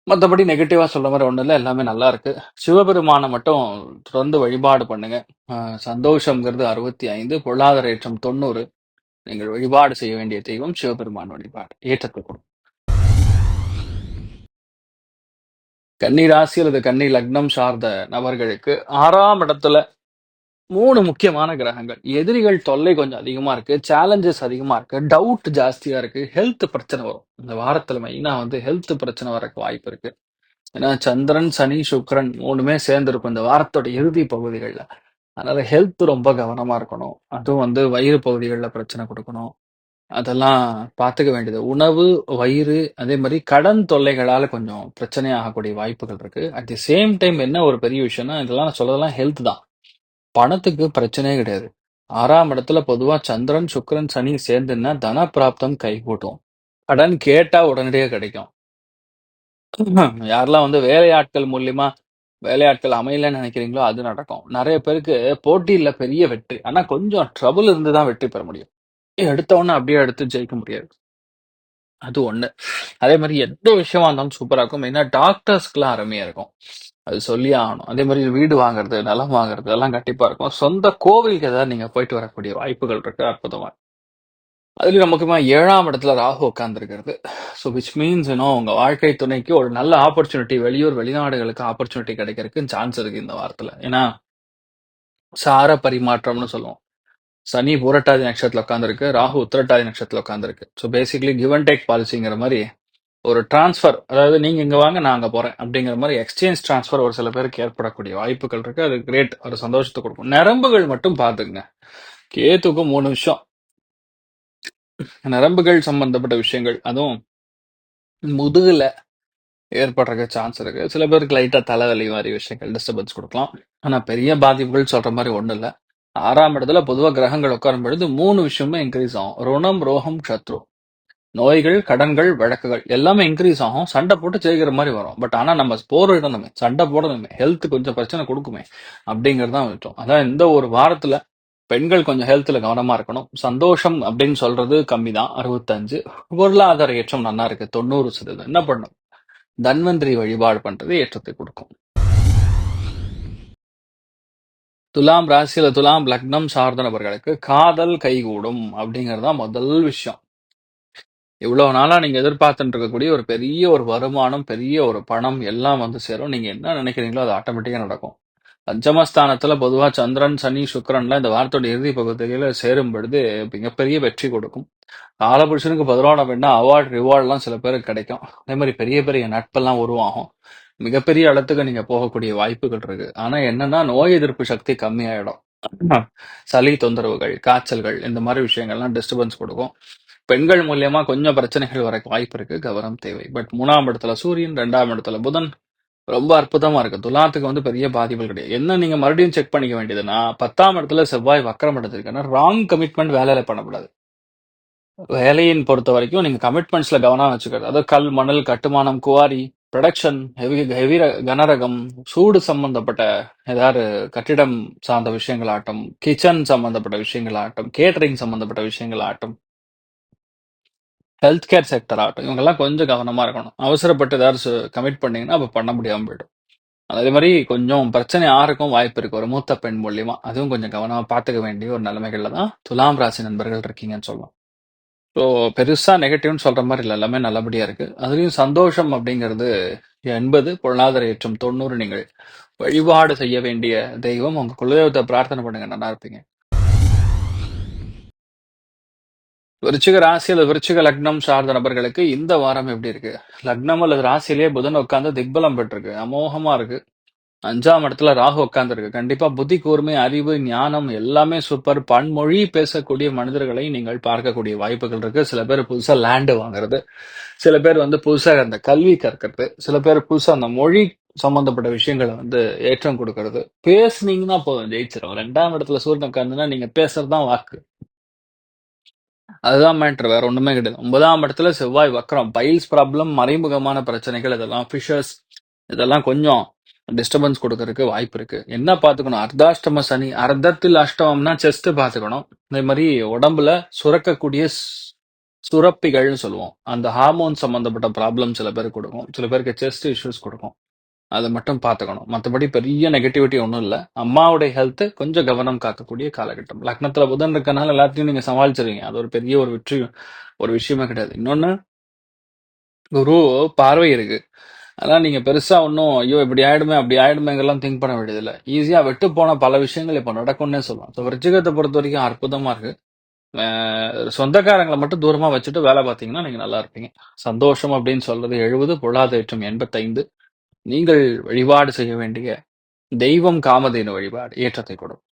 மற்றபடி நெகட்டிவா சொல்ற மாதிரி ஒன்றும் இல்லை எல்லாமே நல்லா இருக்கு. சிவபெருமானை மட்டும் தொடர்ந்து வழிபாடு பண்ணுங்க. சந்தோஷங்கிறது அறுபத்தி ஐந்து பொருளாதார ஏற்றம் 90. நீங்கள் வழிபாடு செய்ய வேண்டிய தெய்வம் சிவபெருமான் வழிபாடு. ஏற்றத்தை கொடுக்கும். கன்னி ராசி அல்லது கன்னி லக்னம் சார்ந்த நபர்களுக்கு ஆறாம் இடத்துல மூணு முக்கியமான கிரகங்கள். எதிரிகள் தொல்லை கொஞ்சம் அதிகமா இருக்கு. சேலஞ்சஸ் அதிகமா இருக்கு. டவுட் ஜாஸ்தியா இருக்கு. ஹெல்த் பிரச்சனை வரும். இந்த வாரத்துல மெயினா வந்து ஹெல்த் பிரச்சனை வரக்கு வாய்ப்பு இருக்கு. ஏன்னா சந்திரன், சனி, சுக்கரன் மூணுமே சேர்ந்திருக்கும் இந்த வாரத்தோட இறுதி பகுதிகளில் அதனால ஹெல்த் ரொம்ப கவனமா இருக்கணும். அதுவும் வந்து வயிறு பகுதிகளில் பிரச்சனை கொடுக்கணும் அதெல்லாம் பார்த்துக்க வேண்டியது. உணவு, வயிறு அதே மாரி கடன் தொல்லைகளால கொஞ்சம் பிரச்சனை ஆகக்கூடிய வாய்ப்புகள் இருக்கு. அட் தி சேம் டைம் என்ன ஒரு பெரிய விஷயம்னா, இதெல்லாம் நான் சொல்றதெல்லாம் ஹெல்த் தான். பணத்துக்கு பிரச்சனையே கிடையாது. 6ஆம் இடத்துல பொதுவா சந்திரன், சுக்கிரன், சனி சேர்ந்துன்னா தன பிராப்தம் கைகூட்டும். கடன் கேட்டா உடனடியா கிடைக்கும். யாரெல்லாம் வந்து வேலையாட்கள் மூலியமா வேலையாட்கள் அமையலன்னு நினைக்கிறீங்களோ, அது நடக்கும். நெறைய பேருக்கு போட்டியில பெரிய வெற்றி. ஆனா கொஞ்சம் ட்ரபிள் இருந்து தான் வெற்றி பெற முடியும். எடுத்த உடனே அப்படியே எடுத்து ஜெயிக்க முடியாது. அது ஒண்ணு அதே மாதிரி எந்த விஷயமா இருந்தாலும் சூப்பரா இருக்கும். மெயினா டாக்டர்ஸ்க்குலாம் அருமையா இருக்கும். அது சொல்லியே ஆகணும். அதே மாதிரி வீடு வாங்குறது, நிலம் வாங்குறது எல்லாம் கண்டிப்பா இருக்கும். சொந்த கோவிலுக்கு ஏதாவது நீங்க போயிட்டு வரக்கூடிய வாய்ப்புகள் இருக்கு அற்புதமா. அதுலயும் நமக்குமா ஏழாம் இடத்துல ராகு உட்கார்ந்துருக்கிறது ஸோ விச் மீன்ஸ் இன்னும் உங்க வாழ்க்கை துணைக்கு ஒரு நல்ல ஆப்பர்ச்சுனிட்டி வெளியூர், வெளிநாடுகளுக்கு ஆப்பர்ச்சுனிட்டி கிடைக்கிறதுக்கு சான்ஸ் இருக்கு இந்த வாரத்துல. ஏன்னா, சார பரிமாற்றம்னு சொல்லுவோம். சனி பூரட்டாதி நட்சத்திரத்தில் உட்காந்துருக்கு ராகு உத்திரட்டாதி நட்சத்திரத்தில் உட்காந்துருக்கு so basically give and take பாலிசிங்கிற மாதிரி ஒரு டிரான்ஸ்ஃபர் அதாவது நீங்கள் இங்கே வாங்க நான் அங்கே போகிறேன் அப்படிங்கிற மாதிரி எக்ஸ்சேஞ்ச் டிரான்ஸ்ஃபர் ஒரு சில பேருக்கு ஏற்படக்கூடிய வாய்ப்புகள் இருக்குது அது கிரேட் ஒரு சந்தோஷத்தை கொடுக்கும். நரம்புகள் மட்டும் பாத்துங்க கேத்துக்கும் மூணு விஷயம். நரம்புகள் சம்பந்தப்பட்ட விஷயங்கள் அதுவும் முதுகில் ஏற்படுறதுக்கு சான்ஸ் இருக்குது சில பேருக்கு லைட்டாக தலைவலி மாதிரி விஷயங்கள் டிஸ்டர்பன்ஸ் கொடுக்கலாம். ஆனால் பெரிய பாதிப்புகள் சொல்கிற மாதிரி ஒன்றும் இல்லை ஆறாம் இடத்துல பொதுவா கிரகங்கள் உட்காரும் பொழுது மூணு விஷயமே இன்க்ரீஸ் ஆகும். ருணம் ரோகம் சத்ரு. நோய்கள், கடன்கள், வழக்குகள் எல்லாமே இன்க்ரீஸ் ஆகும். சண்டை போட்டு ஜெயிக்கிற மாதிரி வரும். பட் ஆனா நம்ம போரிடணுமே, சண்டை போடணுமே, ஹெல்த் கொஞ்சம் பிரச்சனை கொடுக்குமே அப்படிங்கறதான் தான் அதான் இந்த ஒரு வாரத்துல பெண்கள் கொஞ்சம் ஹெல்த்ல கவனமா இருக்கணும். சந்தோஷம் அப்படின்னு சொல்றது கம்மி தான் அறுபத்தஞ்சு. பொருளாதார ஏற்றம் நல்லா இருக்கு. தொண்ணூறு சதவீதம். என்ன பண்ணும்? தன்வந்திரி வழிபாடு பண்றது ஏற்றத்தை கொடுக்கும். துலாம் ராசியில துலாம் லக்னம் சார்ந்த நபர்களுக்கு காதல் கைகூடும் அப்படிங்கிறது தான் முதல் விஷயம் இவ்வளவு நாளா நீங்க எதிர்பார்த்துட்டு இருக்கக்கூடிய ஒரு பெரிய ஒரு வருமானம், பெரிய ஒரு பணம் எல்லாம் வந்து சேரும். நீங்க என்ன நினைக்கிறீங்களோ அது ஆட்டோமேட்டிக்கா நடக்கும். பஞ்சமஸ்தானத்துல பொதுவா சந்திரன், சனி, சுக்கிரன்லாம் இந்த வாரத்தோட இறுதி பகுதியில சேரும் பொழுது மிகப்பெரிய வெற்றி கொடுக்கும். காலபுருஷனுக்கு பதினோராம் அப்படின்னா அவார்ட் ரிவார்ட்லாம் சில பேருக்கு கிடைக்கும். அதே மாதிரி பெரிய பெரிய நட்பெல்லாம் உருவாகும். மிகப்பெரிய இடத்துக்கு நீங்க போகக்கூடிய வாய்ப்புகள் இருக்கு. ஆனா என்னன்னா நோய் எதிர்ப்பு சக்தி கம்மியாயிடும். சளி தொந்தரவுகள், காய்ச்சல்கள் இந்த மாதிரி விஷயங்கள்லாம் டிஸ்டர்பன்ஸ் கொடுக்கும். பெண்கள் மூலியமா கொஞ்சம் பிரச்சனைகள் வர வாய்ப்பு இருக்கு கவனம் தேவை பட் மூணாம் இடத்துல சூரியன் ரெண்டாம் இடத்துல புதன் ரொம்ப அற்புதமா இருக்கு துலாத்துக்கு வந்து பெரிய பாதிப்புகள் கிடையாது என்ன நீங்க மறுபடியும் செக் பண்ணிக்க வேண்டியதுன்னா பத்தாம் இடத்துல செவ்வாய் வக்கரம் எடுத்திருக்கேன்னா ராங் கமிட்மெண்ட் வேலையில பண்ணக்கூடாது வேலையின் பொறுத்த வரைக்கும் நீங்க கமிட்மெண்ட்ஸ்ல கவனம் வச்சுக்கிறது அதாவது கல் மணல் கட்டுமானம் குவாரி ப்ரொடக்ஷன் ஹெவி ஹெவி கனரகம் சூடு சம்பந்தப்பட்ட ஏதாவது கட்டிடம் சார்ந்த விஷயங்களாகட்டும் கிச்சன் சம்பந்தப்பட்ட விஷயங்களாகட்டும் கேட்டரிங் சம்பந்தப்பட்ட விஷயங்களாகட்டும் ஹெல்த் கேர் செக்டர் ஆகட்டும் இவங்கெல்லாம் கொஞ்சம் கவனமாக இருக்கணும். அவசரப்பட்டு ஏதாவது கமிட் பண்ணிங்கன்னா அப்போ பண்ண முடியாமல் போயிடும். அதே மாதிரி கொஞ்சம் பிரச்சனை யாருக்கும் வாய்ப்பு இருக்கு. ஒரு மூத்த பெண் மூலியமா. அதுவும் கொஞ்சம் கவனமாக பார்த்துக்க வேண்டிய ஒரு நிலைமைகள்ல தான் துலாம் ராசி நண்பர்கள் இருக்கீங்கன்னு சொல்லலாம். ஸோ பெருசா நெகட்டிவ்னு சொல்ற மாதிரி இல்லை. எல்லாமே நல்லபடியா இருக்கு. அதுலயும் சந்தோஷம் அப்படிங்கிறது எண்பது பொருளாதார ஏற்றம் தொண்ணூறு நீங்கள் வழிபாடு செய்ய வேண்டிய தெய்வம். உங்க குலதெய்வத்தை பிரார்த்தனை பண்ணுங்க. நல்லா இருப்பீங்க. விருச்சிக ராசி அல்லது விருச்சிக லக்னம் சார்ந்த நபர்களுக்கு இந்த வாரம் எப்படி இருக்கு? லக்னம் அல்லது ராசியிலேயே புதன் உட்காந்து திக்பலம் பெற்றிருக்கு. அமோகமா இருக்கு. அஞ்சாம் இடத்துல ராகு உட்கார்ந்துருக்கு. கண்டிப்பா புத்தி கூர்மை அறிவு ஞானம் எல்லாமே சூப்பர் பன்மொழி பேசக்கூடிய மனிதர்களை நீங்கள் பார்க்கக்கூடிய வாய்ப்புகள் இருக்கு. சில பேர் புதுசா லேண்டு வாங்குறது. சில பேர் வந்து புதுசா அந்த கல்வி கற்கிறது. சில பேர் புதுசா அந்த மொழி சம்பந்தப்பட்ட விஷயங்களை வந்து ஏற்றம் கொடுக்கறது. பேசுனீங்கன்னா போதும் ஜெயிச்சிடும் ரெண்டாம் இடத்துல சூரியன் உட்காந்துன்னா நீங்க பேசுறதுதான் வாக்கு. அதுதான் மேட்ரு வேற ஒண்ணுமே கிடையாது. ஒன்பதாம் இடத்துல செவ்வாய் வக்கரம் பைல்ஸ் ப்ராப்ளம் மறைமுகமான பிரச்சனைகள் இதெல்லாம் ஃபிஷர்ஸ் இதெல்லாம் கொஞ்சம் டிஸ்டர்பன்ஸ் கொடுக்கறதுக்கு வாய்ப்பு இருக்கு. என்ன பாத்துக்கணும் அர்த்தாஷ்டம சனி அர்த்தத்தில் அஷ்டமம்னா செஸ்ட் பாத்துக்கணும் அதே மாதிரி உடம்புல சுரக்கக்கூடிய சுரப்பிகள்னு சொல்லுவோம். அந்த ஹார்மோன் சம்பந்தப்பட்ட ப்ராப்ளம் சில பேருக்கு கொடுக்கும். சில பேருக்கு செஸ்ட் இஷ்யூஸ் கொடுக்கும். அதை மட்டும் பார்த்துக்கணும். மற்றபடி பெரிய நெகட்டிவிட்டி ஒன்றும் இல்லை. அம்மாவுடைய ஹெல்த் கொஞ்சம் கவனம் காக்கக்கூடிய காலகட்டம். லக்னத்தில் புதன் இருக்கனால எல்லாத்தையும் நீங்கள் சமாளிச்சிருவீங்க. அது ஒரு பெரிய ஒரு வெற்றி ஒரு விஷயமே கிடையாது. இன்னொன்று குரு பார்வை இருக்கு. அதெல்லாம் நீங்க பெருசா ஒன்றும் ஐயோ இப்படி ஆயிடுமே அப்படி ஆயிடுமேங்கெல்லாம் திங்க் பண்ண வேண்டியதில்லை. ஈஸியா வெட்டு போன பல விஷயங்கள் இப்போ நடக்கும்னே சொல்லலாம். ஸோ விருச்சிகத்தை பொறுத்த வரைக்கும் அற்புதமா இருக்கு. சொந்தக்காரங்களை மட்டும் தூரமா வச்சுட்டு வேலை பார்த்தீங்கன்னா நீங்க நல்லா இருப்பீங்க. சந்தோஷம் அப்படின்னு சொல்றது எழுபது பொருளாதாரம் எண்பத்தைந்து. நீங்கள் வழிபாடு செய்ய வேண்டிய தெய்வம் காமதேனு வழிபாடு ஏற்றத்தை கொடுக்கும்.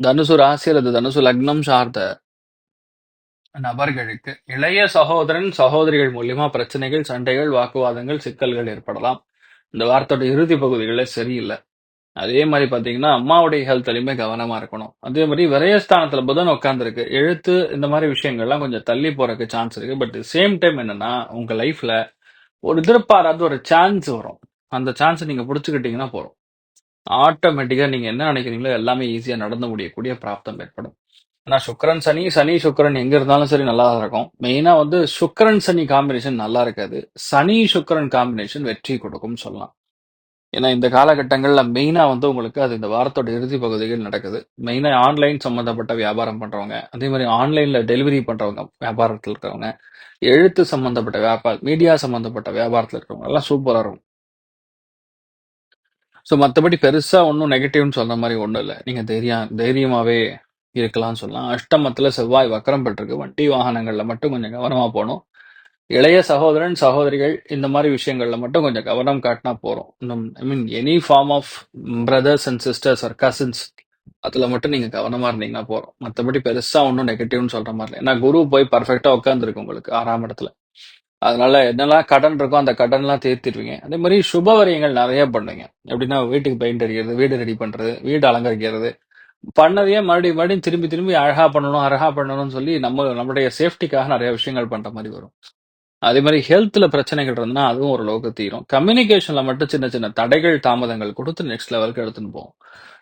தனுசு ராசி அல்லது தனுசு லக்னம் சார்ந்த நபர்களுக்கு இளைய சகோதரன் சகோதரிகள் மூலியமா பிரச்சனைகள் சண்டைகள் வாக்குவாதங்கள் சிக்கல்கள் ஏற்படலாம். இந்த வார்த்தையோட இறுதி பகுதிகளே சரியில்லை. அதே மாதிரி பாத்தீங்கன்னா அம்மாவுடைய ஹெல்த்லயுமே கவனமா இருக்கணும். அதே மாதிரி விரயஸ்தானத்துல புதன் உட்காந்துருக்கு எழுத்து இந்த மாதிரி விஷயங்கள்லாம் கொஞ்சம் தள்ளி போறதுக்கு சான்ஸ் இருக்கு. பட் சேம் டைம் என்னன்னா உங்க லைஃப்ல ஒரு எதிர்பாராத ஒரு சான்ஸ் வரும். அந்த சான்ஸை நீங்க பிடிச்சிக்கிட்டீங்கன்னா போறோம் ஆட்டோமேட்டிக்கா நீங்க என்ன நினைக்கிறீங்களோ எல்லாமே ஈஸியா நடந்து முடியக்கூடிய பிராப்தம் ஏற்படும். ஆனா சுக்கரன் சனி சனி சுக்கரன் எங்க இருந்தாலும் சரி நல்லா தான் இருக்கும் மெயினா வந்து சுக்கரன் சனி காம்பினேஷன் நல்லா இருக்காது. சனி சுக்கரன் காம்பினேஷன் வெற்றி கொடுக்கும் சொல்லலாம். ஏன்னா இந்த காலகட்டங்கள்ல மெயினா வந்து உங்களுக்கு அது இந்த வாரத்தோட இறுதி பகுதிகள் நடக்குது. மெயினா ஆன்லைன் சம்பந்தப்பட்ட வியாபாரம் பண்றவங்க அதே மாதிரி ஆன்லைன்ல டெலிவரி பண்றவங்க வியாபாரத்தில் இருக்கிறவங்க எழுத்து சம்பந்தப்பட்ட வியாபாரம் மீடியா சம்பந்தப்பட்ட வியாபாரத்தில் இருக்கிறவங்க எல்லாம் சூப்பரா இருக்கும். ஸோ மற்றபடி பெருசாக ஒன்றும் நெகட்டிவ்னு சொல்கிற மாதிரி ஒன்றும் இல்லை. நீங்கள் தைரியம் தைரியமாகவே இருக்கலாம்னு சொல்லலாம். அஷ்டமத்துல செவ்வாய் வக்கரம் பெற்றிருக்கு. வண்டி வாகனங்கள்ல மட்டும் கொஞ்சம் கவனமா போகணும். இளைய சகோதரன் சகோதரிகள் இந்த மாதிரி விஷயங்கள்ல மட்டும் கொஞ்சம் கவனம் காட்டினா போறோம். I mean any form of brothers and sisters or cousins அதுல மட்டும் நீங்க கவனமா இருந்தீங்கன்னா போறோம். மற்றபடி பெருசா ஒன்றும் நெகட்டிவ்னு சொல்ற மாதிரி இல்லை. ஏன்னா குரு போய் பர்ஃபெக்டா உட்காந்துருக்கு உங்களுக்கு ஆறாம் இடத்துல. அதனால என்னெல்லாம் கடன் இருக்கோ அந்த கடன்லாம் தீர்த்திடுவீங்க. அதே மாதிரி சுப வரியங்கள் நிறைய பண்ணுவீங்க. எப்படின்னா வீட்டுக்கு பெயிண்ட் அடிக்கிறது வீடு ரெடி பண்றது வீடு அலங்கரிக்கிறது பண்ணதையே மறுபடியும் மறுபடியும் திரும்பி திரும்பி அழகா பண்ணணும் அழகா பண்ணணும்னு சொல்லி நம்ம நம்மளுடைய சேஃப்டிக்காக நிறைய விஷயங்கள் பண்ற மாதிரி வரும். அதே மாதிரி ஹெல்த்ல பிரச்சனைகள் இருந்தா அதுவும் ஓரளவுக்கு தீரும். கம்யூனிகேஷன்ல மட்டும் சின்ன சின்ன தடைகள் தாமதங்கள் கொடுத்து நெக்ஸ்ட் லெவலுக்கு எடுத்துன்னு போவோம்.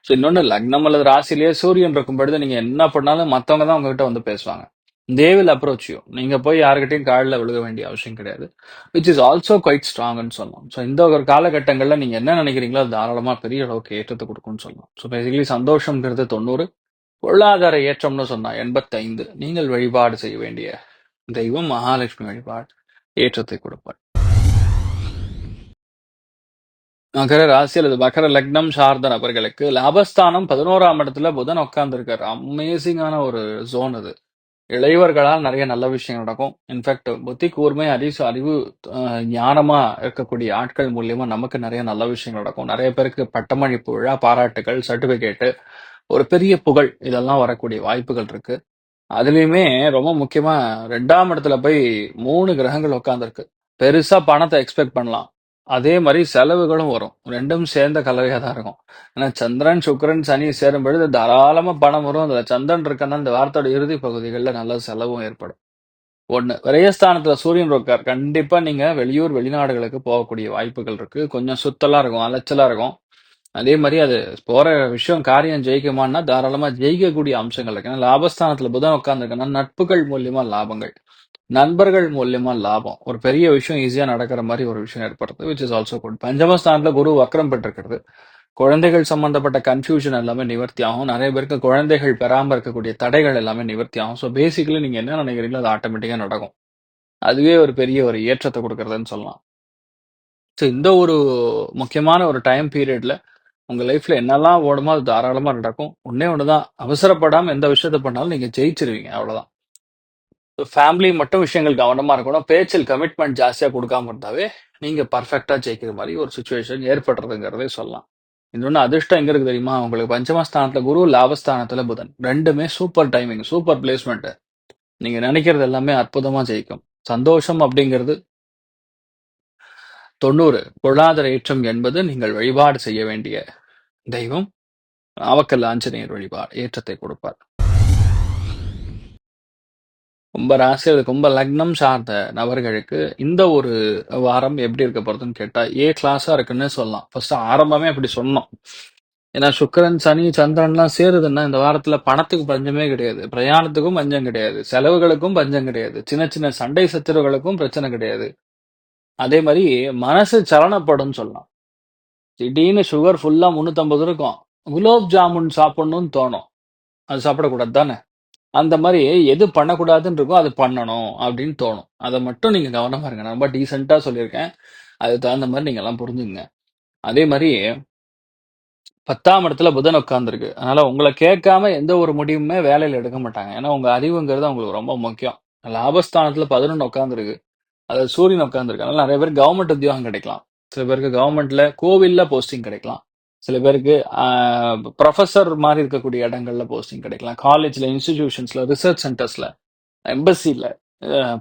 ஸோ இன்னொன்னு லக்னம் அல்லது ராசிலேயே சூரியன் இருக்கும் பொழுது நீங்க என்ன பண்ணாலும் மத்தவங்க தான் உங்ககிட்ட வந்து பேசுவாங்க. தேவில் அப்ரோச் யூ நீங்க போய் யாருக்கிட்டையும் காலில் விழுக வேண்டிய அவசியம் கிடையாது. விச் இஸ் ஆல்சோ குவைட் ஸ்ட்ராங்னு சொல்லலாம். ஸோ இந்த ஒரு காலகட்டங்கள்ல நீங்க என்ன நினைக்கிறீங்களோ அது தாராளமா பெரிய அளவுக்கு ஏற்றத்தை கொடுக்கும்னு சொல்லலாம். ஸோ பேசிக்கலி சந்தோஷம்ங்கிறது தொண்ணூறு பொருளாதார ஏற்றம்னு சொன்னா எண்பத்தைந்து. நீங்கள் வழிபாடு செய்ய வேண்டிய தெய்வம் மகாலட்சுமி வழிபாடு ஏற்றத்தை கொடுப்பார். மகர ராசி அல்லது மகர லக்னம் சார்ந்த நபர்களுக்கு லாபஸ்தானம் பதினோராம் இடத்துல புதன் உட்கார்ந்துருக்காரு. அமேசிங்கான ஒரு ஜோன் அது. இளையவர்களால் நிறைய நல்ல விஷயங்கள் நடக்கும். இன்ஃபேக்ட் புத்தி கூர்மை அறிவு அறிவு அஹ், ஞானமா இருக்கக்கூடிய ஆட்கள் மூலியமா நமக்கு நிறைய நல்ல விஷயங்கள் நடக்கும். நிறைய பேருக்கு பட்டமளிப்பு விழா பாராட்டுகள் சர்டிபிகேட்டு ஒரு பெரிய புகழ் இதெல்லாம் வரக்கூடிய வாய்ப்புகள் இருக்கு. அதுலயுமே ரொம்ப முக்கியமா ரெண்டாம் இடத்துல போய் மூணு கிரகங்கள் உட்காந்துருக்கு பெருசா பணத்தை எக்ஸ்பெக்ட் பண்ணலாம். அதே மாதிரி செலவுகளும் வரும். ரெண்டும் சேர்ந்த கலவையாக தான் இருக்கும். ஏன்னா சந்திரன் சுக்கரன் சனி சேரும் பொழுது தாராளமாக பணம் வரும். அதில் சந்திரன் இருக்கன்னா இந்த வார்த்தையோட இறுதி பகுதிகளில் நல்ல செலவும் ஏற்படும். ஒன்று விரயஸ்தானத்தில் சூரியன் இருக்கார். கண்டிப்பாக நீங்கள் வெளியூர் வெளிநாடுகளுக்கு போகக்கூடிய வாய்ப்புகள் இருக்குது கொஞ்சம் சுத்தலாக இருக்கும் அலைச்சலாக இருக்கும். அதே மாதிரி அது போகிற விஷயம் காரியம் ஜெயிக்குமான்னா தாராளமாக ஜெயிக்கக்கூடிய அம்சங்கள் இருக்கு. லாபஸ்தானத்தில் புதன் உட்கார்ந்துருக்குன்னா நட்புகள் மூலியமாக லாபங்கள். நண்பர்கள் மூலியமா லாபம். ஒரு பெரிய விஷயம் ஈஸியா நடக்கிற மாதிரி ஒரு விஷயம் ஏற்படுறது விச் இஸ் ஆல்சோ குட் பஞ்சமஸ்தானத்துல குரு வக்ரம் பெற்றிருக்கிறது. குழந்தைகள் சம்பந்தப்பட்ட கன்ஃபியூஷன் எல்லாமே நிவர்த்தி ஆகும். நிறைய பேருக்கு குழந்தைகள் பெறாம இருக்கக்கூடிய தடைகள் எல்லாமே நிவர்த்தி ஆகும். ஸோ பேசிக்கலி நீங்க என்ன நினைக்கிறீங்களோ அது ஆட்டோமேட்டிக்கா நடக்கும். அதுவே ஒரு பெரிய ஒரு ஏற்றத்தை கொடுக்கறதுன்னு சொல்லலாம். ஸோ இந்த ஒரு முக்கியமான ஒரு டைம் பீரியட்ல உங்க லைஃப்ல என்னெல்லாம் ஓடுமோ அது தாராளமா நடக்கும். ஒன்னே ஒண்ணுதான். அவசரப்படாம எந்த விஷயத்த பண்ணாலும் நீங்க ஜெயிச்சிருவீங்க. அவ்வளவுதான். ஃபேமிலி மட்டும் விஷயங்கள் கவனமா இருக்கணும். பேச்சில் கமிட்மெண்ட் ஜாஸ்தியா கொடுக்காம இருந்தாவே நீங்க பர்ஃபெக்டா ஜெயிக்கிற மாதிரி ஒரு சுச்சுவேஷன் ஏற்படுறதுங்கிறதே சொல்லலாம். இன்னொன்னு அதிர்ஷ்டம் எங்க இருக்கு தெரியுமா? உங்களுக்கு பஞ்சமஸ்தானத்துல குரு லாபஸ்தானத்துல புதன். ரெண்டுமே சூப்பர் டைமிங் சூப்பர் பிளேஸ்மெண்ட் நீங்க நினைக்கிறது எல்லாமே அற்புதமா ஜெயிக்கும். சந்தோஷம் அப்படிங்கிறது தொண்ணூறு. பொருளாதார ஏற்றம் என்பது நீங்கள் வழிபாடு செய்ய வேண்டிய தெய்வம் நாவக்கல் ஆஞ்சநேயர் வழிபாடு ஏற்றத்தை கொடுப்பார். கும்ப ராசி அல்லது கும்ப லக்னம் சார்ந்த நபர்களுக்கு இந்த ஒரு வாரம் எப்படி இருக்க போறதுன்னு கேட்டா ஏ கிளாஸா இருக்குன்னு சொல்லலாம். ஃபர்ஸ்ட் ஆரம்பமே அப்படி சொன்னோம். ஏன்னா சுக்கரன் சனி சந்திரன்லாம் சேருதுன்னா இந்த வாரத்துல பணத்துக்கு பஞ்சமே கிடையாது. பிரயாணத்துக்கும் பஞ்சம் கிடையாது. செலவுகளுக்கும் பஞ்சம் கிடையாது. சின்ன சின்ன சண்டை சச்சரவுகளுக்கும் பிரச்சனை கிடையாது. அதே மாதிரி மனசு சலனப்படும் சொல்லலாம். திடீர்னு சுகர் ஃபுல்லா முன்னூத்தம்பது இருக்கும். குலோப் ஜாமுன் சாப்பிடணும்னு தோணும். அது சாப்பிடக்கூடாது தானே அந்த மாதிரி எது பண்ணக்கூடாதுன்னு இருக்கோ அது பண்ணணும் அப்படின்னு தோணும். அதை மட்டும் நீங்க கவனமா இருங்க. நான் ரொம்ப டீசெண்டா சொல்லியிருக்கேன். அதுக்கு தகுந்த மாதிரி நீங்க எல்லாம் புரிஞ்சுங்க அதே மாதிரி பத்தாம் இடத்துல புதன் உட்கார்ந்துருக்கு. அதனால உங்களை கேட்காம எந்த ஒரு முடிவுமே வேலையில எடுக்க மாட்டாங்க. ஏன்னா உங்க அறிவுங்கிறது அவங்களுக்கு ரொம்ப முக்கியம். லாபஸ்தானத்துல பதினொன்று உட்காந்துருக்கு அதாவது சூரியன் உட்காந்துருக்கு அதனால நிறைய பேர் கவர்மெண்ட் உத்தியோகம் கிடைக்கலாம். சில பேருக்கு கவர்மெண்ட்ல கோவில்ல போஸ்டிங் கிடைக்கலாம். சில பேருக்கு ப்ரொஃபஸர் மாதிரி இருக்கக்கூடிய இடங்கள்ல போஸ்டிங் கிடைக்கலாம். காலேஜ்ல இன்ஸ்டிடியூஷன்ஸ்ல ரிசர்ச் சென்டர்ஸ்ல எம்பசியில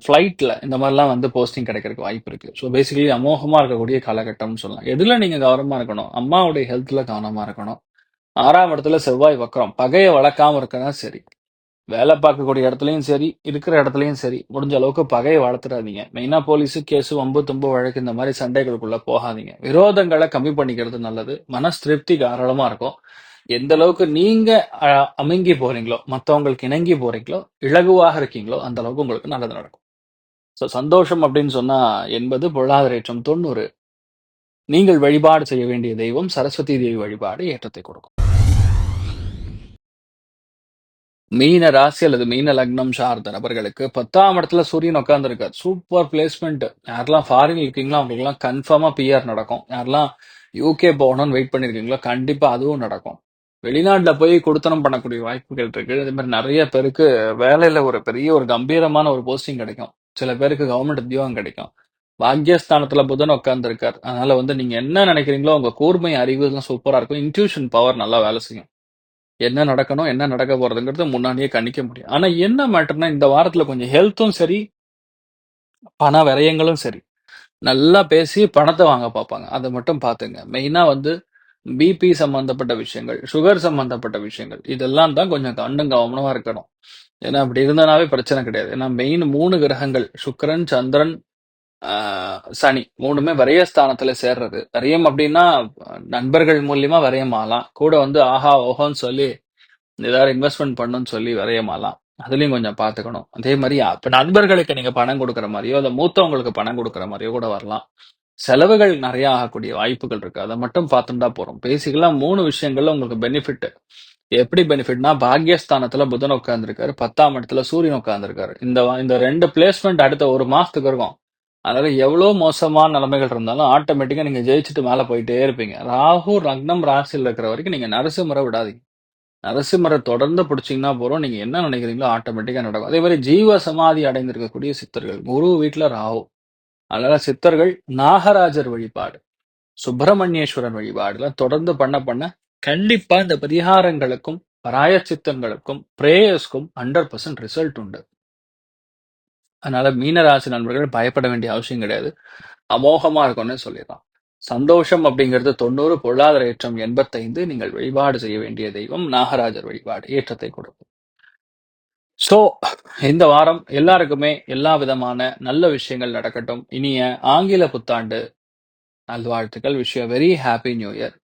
ஃப்ளைட்ல இந்த மாதிரிலாம் வந்து போஸ்டிங் கிடைக்கிறதுக்கு வாய்ப்பு இருக்கு. ஸோ பேசிக்கலி அமோகமா இருக்கக்கூடிய காலகட்டம்னு சொல்லலாம். எதுல நீங்க கவனமா இருக்கணும்? அம்மாவுடைய ஹெல்த்ல கவனமா இருக்கணும். ஆறாம் இடத்துல செவ்வாய் வக்கரம் பகையை வளர்க்காம இருக்கனா சரி. வேலை பார்க்கக்கூடிய இடத்துலையும் சரி இருக்கிற இடத்துலயும் சரி முடிஞ்ச அளவுக்கு பகையை வளர்த்துறாதீங்க மெயினா போலீஸு கேஸு வம்பு தும்பு வழக்கு இந்த மாதிரி சண்டைகளுக்குள்ள போகாதீங்க விரோதங்களை கம்மி பண்ணிக்கிறது நல்லது மனஸ் திருப்தி தாராளமா இருக்கும் எந்த அளவுக்கு நீங்க அமைங்கி போறீங்களோ, மத்தவங்களுக்கு இணங்கி போறீங்களோ, இலகுவாக இருக்கீங்களோ, அந்த அளவுக்கு உங்களுக்கு நல்லது நடக்கும். ஸோ சந்தோஷம் அப்படின்னு சொன்னா 80, பொருளாதார ஏற்றம் 90. நீங்கள் வழிபாடு செய்ய வேண்டிய தெய்வம் சரஸ்வதி தேவி வழிபாடு ஏற்றத்தை கொடுக்கும். மீன ராசி அல்லது மீன லக்னம் சார்ந்த நபர்களுக்கு 10ஆம் இடத்துல சூரியன் உட்கார்ந்திருக்கார். Super placement. யாரெல்லாம் ஃபாரின் இருக்கீங்களோ அவங்களுக்குலாம் கன்ஃபார்மா பிஆர் நடக்கும். யாரெல்லாம் யூகே போகணும்னு வெயிட் பண்ணியிருக்கீங்களோ கண்டிப்பா அதுவும் நடக்கும். வெளிநாட்டுல போய் கொடுத்தனம் பண்ணக்கூடிய வாய்ப்புகள் இருக்கு. அதே மாதிரி நிறைய பேருக்கு வேலையில ஒரு பெரிய ஒரு கம்பீரமான ஒரு போஸ்டிங் கிடைக்கும். சில பேருக்கு கவர்மெண்ட் உத்தியோகம் கிடைக்கும். பாக்கியஸ்தானத்துல புதன் உட்கார்ந்துருக்கார் அதனால வந்து நீங்க என்ன நினைக்கிறீங்களோ உங்க கூர்மை அறிவு எல்லாம் சூப்பரா இருக்கும். இன்ட்யூஷன் பவர் நல்லா வேலை செய்யும். என்ன நடக்கணும், என்ன நடக்க போறதுங்கிறது முன்னாடியே கணிக்க முடியும். ஆனா என்ன மேட்டர்னா இந்த வாரத்துல கொஞ்சம் ஹெல்த்தும் சரி, பண விரயங்களும் சரி. நல்லா பேசி பணத்தை வாங்க பார்ப்பாங்க. அதை மட்டும் பார்த்துங்க. மெயினா வந்து பிபி சம்பந்தப்பட்ட விஷயங்கள், சுகர் சம்பந்தப்பட்ட விஷயங்கள் இதெல்லாம் தான் கொஞ்சம் கண்ணும் கவனமா இருக்கணும். ஏன்னா அப்படி இருந்தனாவே பிரச்சனை கிடையாது. ஏன்னா மெயின் மூணு கிரகங்கள் சுக்கரன் சந்திரன், சனி மூணுமே வரைய ஸ்தானத்துல சேர்றது. விரயம் அப்படின்னா நண்பர்கள் மூலியமா விரயம் கூட வந்து ஆஹா, ஓஹோன்னு சொல்லி ஏதாவது இன்வெஸ்ட்மென்ட் பண்ணுன்னு சொல்லி விரயம் அதுலயும் கொஞ்சம் பாத்துக்கணும் அதே மாதிரி இப்ப நண்பர்களுக்கு நீங்க பணம் கொடுக்குற மாதிரியோ இல்ல மூத்தவங்களுக்கு பணம் கொடுக்குற மாதிரியோ கூட வரலாம். செலவுகள் நிறைய ஆகக்கூடிய வாய்ப்புகள் இருக்கு. அதை மட்டும் பார்த்துட்டா போறோம் பேசிக்கலாம் மூணு விஷயங்கள்ல உங்களுக்கு பெனிஃபிட். எப்படி பெனிஃபிட்னா பாக்யஸ்தானத்துல புதன் உட்கார்ந்துருக்காரு பத்தாம் இடத்துல சூரியன் உட்கார்ந்துருக்காரு இந்த இந்த ரெண்டு பிளேஸ்மெண்ட் அடுத்த ஒரு மாசத்துக்கு இருக்கும். அதனால எவ்வளோ மோசமான நிலைமைகள் இருந்தாலும் ஆட்டோமேட்டிக்கா நீங்க ஜெயிச்சுட்டு மேல போயிட்டே இருப்பீங்க. ராகு லக்னம் ராசியில் இருக்கிற வரைக்கும் நீங்க நரசிம்மரை விடாதீங்க. நரசிம்மரை தொடர்ந்து பிடிச்சிங்கன்னா போகிறோம் நீங்க என்ன நினைக்கிறீங்களோ ஆட்டோமேட்டிக்கா நடக்கும். அதே மாதிரி ஜீவ சமாதி அடைந்திருக்கக்கூடிய சித்தர்கள். குரு வீட்ல ராகு. அதனால் சித்தர்கள் நாகராஜர் வழிபாடு, சுப்பிரமணியேஸ்வரன் வழிபாடுலாம் தொடர்ந்து பண்ண பண்ண கண்டிப்பா இந்த பரிகாரங்களுக்கும், பிராயச்சித்தங்களுக்கும், பிரேயர்ஸ்க்கும் 100% ரிசல்ட் உண்டு. அதனால மீனராசி நண்பர்கள் பயப்பட வேண்டிய அவசியம் கிடையாது. அமோகமா இருக்கும்னு சொல்லிடலாம். சந்தோஷம் அப்படிங்கிறது 90, பொருளாதார ஏற்றம் 85. நீங்கள் வழிபாடு செய்ய வேண்டிய தெய்வம் நாகராஜர் வழிபாடு ஏற்றத்தை கொடுக்கும். ஸோ இந்த வாரம் எல்லாருக்குமே எல்லா விதமான நல்ல விஷயங்கள் நடக்கட்டும். இனிய ஆங்கில புத்தாண்டு நல்வாழ்த்துக்கள். Wish very happy new year.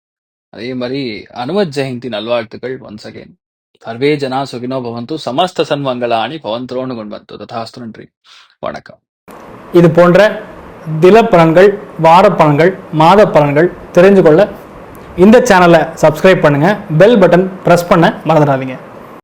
அதே மாதிரி அனுமத் ஜெயந்தி நல்வாழ்த்துக்கள் ஒன்ஸ் அகைன். சர்வே ஜனா சுகினோ பவந்து சமஸ்த சன்மங்களானி பவந்தோனு குண்பந்து ததாஸ்து நன்றி. வணக்கம். இது போன்ற தில பலன்கள் வார பலன்கள் மாத பலன்கள் தெரிஞ்சு கொள்ள இந்த சேனலை சப்ஸ்கிரைப் பண்ணுங்கள் பெல் பட்டன் ப்ரெஸ் பண்ண மறந்துடாதீங்க